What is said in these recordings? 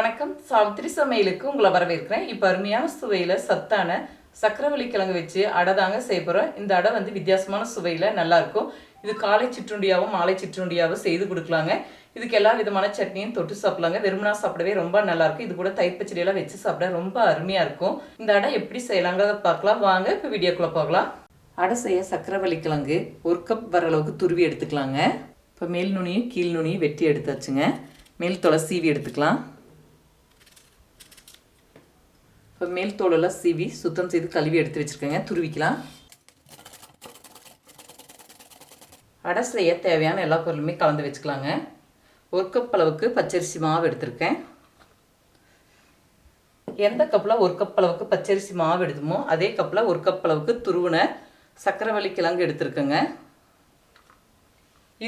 வணக்கம். சாவித்திரி சமையலுக்கு உங்களை வரவேற்கிறேன். இப்போ அருமையான சுவையில் சத்தான சக்கரவள்ளி கிழங்கு வச்சு அடை தாங்க செய்ய போகிறோம் இந்த அடை வந்து வித்தியாசமான சுவையில் நல்லாயிருக்கும் இது காலை சிற்றுண்டியாகவும் மாலை சிற்றுண்டியாகவும் செய்து கொடுக்கலாங்க. இதுக்கு எல்லா விதமான சட்னியும் தொட்டு சாப்பிடலாங்க. வெறுமனா சாப்பிடவே ரொம்ப நல்லாயிருக்கும் இது கூட தயிர் பச்சடியெல்லாம் வச்சு சாப்பிட ரொம்ப அருமையாக இருக்கும். இந்த அடை எப்படி செய்யலாங்கிறத பார்க்கலாம். வாங்க இப்போ வீடியோக்குள்ளே போகலாம். அடை செய்ய சக்கரவள்ளி கிழங்கு ஒரு கப் வர அளவுக்கு துருவி எடுத்துக்கலாங்க. இப்போ மேல் நுனியும் கீழ் நுனியும் வெட்டி எடுத்தாச்சுங்க. மேல் தொலை சீவி எடுத்துக்கலாம். இப்போ மேல் தோலெல்லாம் சீவி சுத்தம் செய்து கழுவி எடுத்து வச்சுருக்கேங்க. துருவிக்கலாம். அடை செய்ய தேவையான எல்லா பொருளுமே கலந்து வச்சுக்கலாங்க. ஒரு கப் அளவுக்கு பச்சரிசி மாவு எடுத்திருக்கேன். எந்த கப்பில் ஒரு கப் அளவுக்கு பச்சரிசி மாவு எடுத்துமோ அதே கப்பில் ஒரு கப் அளவுக்கு துருவின சக்கரவள்ளி கிழங்கு எடுத்துருக்கேங்க.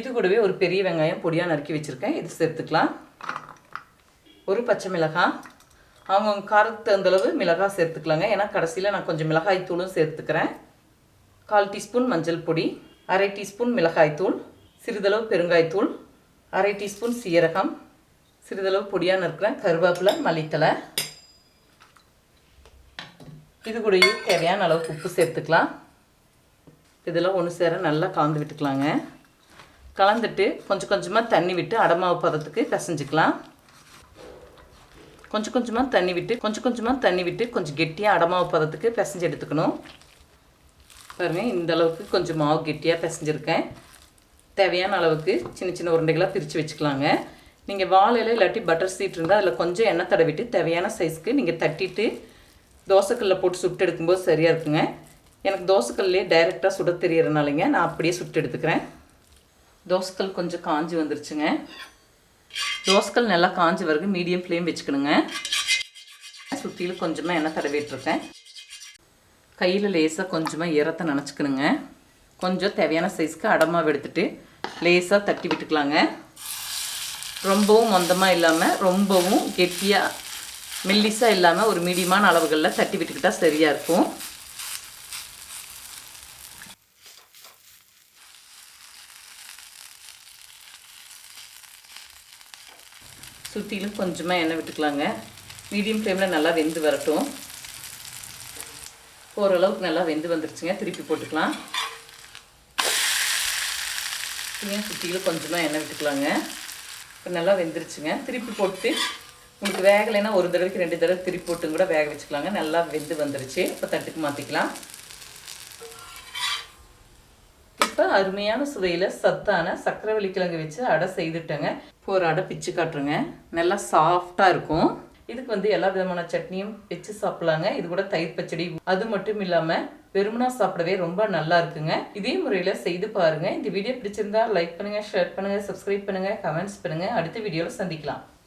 இது கூடவே ஒரு பெரிய வெங்காயம் பொடியாக நறுக்கி வச்சுருக்கேன். இது சேர்த்துக்கலாம். ஒரு பச்சை மிளகாய் அவங்கவுங்க காரத்துக்கு தகுந்தளவு மிளகாய் சேர்த்துக்கலாங்க. ஏன்னா கடைசியில் நான் கொஞ்சம் மிளகாய் தூளும் சேர்த்துக்கிறேன். கால் டீஸ்பூன் மஞ்சள் பொடி அரை டீஸ்பூன் மிளகாய்த்தூள் சிறிதளவு பெருங்காய்த்தூள் அரை டீஸ்பூன் சீரகம் சிறிதளவு பொடியாக நறுக்கிறேன் கருவேப்பிலை மல்லித்தலை இது கூடயே தேவையான அளவுக்கு உப்பு சேர்த்துக்கலாம். இதெல்லாம் ஒன்று சேர நல்லா கலந்து விட்டுக்கலாங்க. கலந்துட்டு கொஞ்சம் கொஞ்சமாக தண்ணி விட்டு அடமாவு பதத்துக்கு கசஞ்சிக்கலாம். கொஞ்சம் கொஞ்சமாக தண்ணி விட்டு கொஞ்சம் கொஞ்சமாக தண்ணி விட்டு கொஞ்சம் கெட்டியாக அடமாவு பதத்துக்கு பிசைஞ்சு எடுத்துக்கணும். பாருங்கள் இந்த அளவுக்கு கொஞ்சம் மாவு கெட்டியாக பிசைஞ்சிருக்கேன். தேவையான அளவுக்கு சின்ன சின்ன உருண்டைகளாக பிரித்து வச்சுக்கலாங்க. நீங்கள் வாழையில இல்லாட்டி பட்டர் சீட் இருந்தால் அதில் கொஞ்சம் எண்ணெய் தடவிட்டு தேவையான சைஸ்க்கு நீங்கள் தட்டிட்டு தோசைக்கல்லில் போட்டு சுட்டு எடுக்கும்போது சரியாக இருக்குங்க. எனக்கு தோசைக்கல்லே டைரெக்டாக சுட தெரியறனாலங்க நான் அப்படியே சுட்டு எடுத்துக்கிறேன். தோசைக்கல் கொஞ்சம் காஞ்சி வந்துருச்சுங்க. ரோஸ்கள் நல்லா காஞ்சி வரைக்கும் மீடியம் ஃப்ளேம் வச்சுக்கணுங்க. சுற்றிலும் கொஞ்சமாக எண்ணெய் தடவிட்டுருக்கேன். கையில் லேசாக கொஞ்சமாக ஈரத்தை நினச்சிக்கணுங்க. கொஞ்சம் தேவையான சைஸ்க்கு அடமாக எடுத்துட்டு லேசாக தட்டி விட்டுக்கலாங்க. ரொம்பவும் மொந்தமாக இல்லாமல் ரொம்பவும் கெட்டியாக மெல்லிஸாக இல்லாமல் ஒரு மீடியமான அளவுகளில் தட்டி விட்டுக்கிட்டால் சரியாக இருக்கும். சுற்றிலும் கொஞ்சமாக எண்ணெய் விட்டுக்கலாங்க. மீடியம் ஃப்ளேமில் நல்லா வெந்து வரட்டும். ஓரளவுக்கு நல்லா வெந்து வந்துருச்சுங்க. திருப்பி போட்டுக்கலாம். இதையும் சுற்றிலும் கொஞ்சமாக எண்ணெய் விட்டுக்கலாங்க. இப்போ நல்லா வெந்துருச்சுங்க. திருப்பி போட்டு உங்களுக்கு வேகலைன்னா ஒரு தடவைக்கு ரெண்டு தடவை திருப்பி போட்டும் கூட வேக வச்சுக்கலாங்க. நல்லா வெந்து வந்துருச்சு. இப்போ தட்டுக்கு மாற்றிக்கலாம் இப்போ அருமையான சுவையில் சத்தான சக்கரவள்ளி கிழங்கு வச்சு அடை செய்துட்டேங்க. இப்போ ஒரு அடை பிச்சு காட்டுருங்க நல்லா சாஃப்டாக இருக்கும். இதுக்கு வந்து எல்லா விதமான சட்னியும் வச்சு சாப்பிடலாங்க. இது கூட தயிர் பச்சடி அது மட்டும் இல்லாமல் வெறுமனா சாப்பிடவே ரொம்ப நல்லா இருக்குங்க. இதே முறையில் செய்து பாருங்க. இந்த வீடியோ பிடிச்சிருந்தா லைக் பண்ணுங்க ஷேர் பண்ணுங்க சப்ஸ்கிரைப் பண்ணுங்க கமெண்ட்ஸ் பண்ணுங்க. அடுத்த வீடியோவில் சந்திக்கலாம்.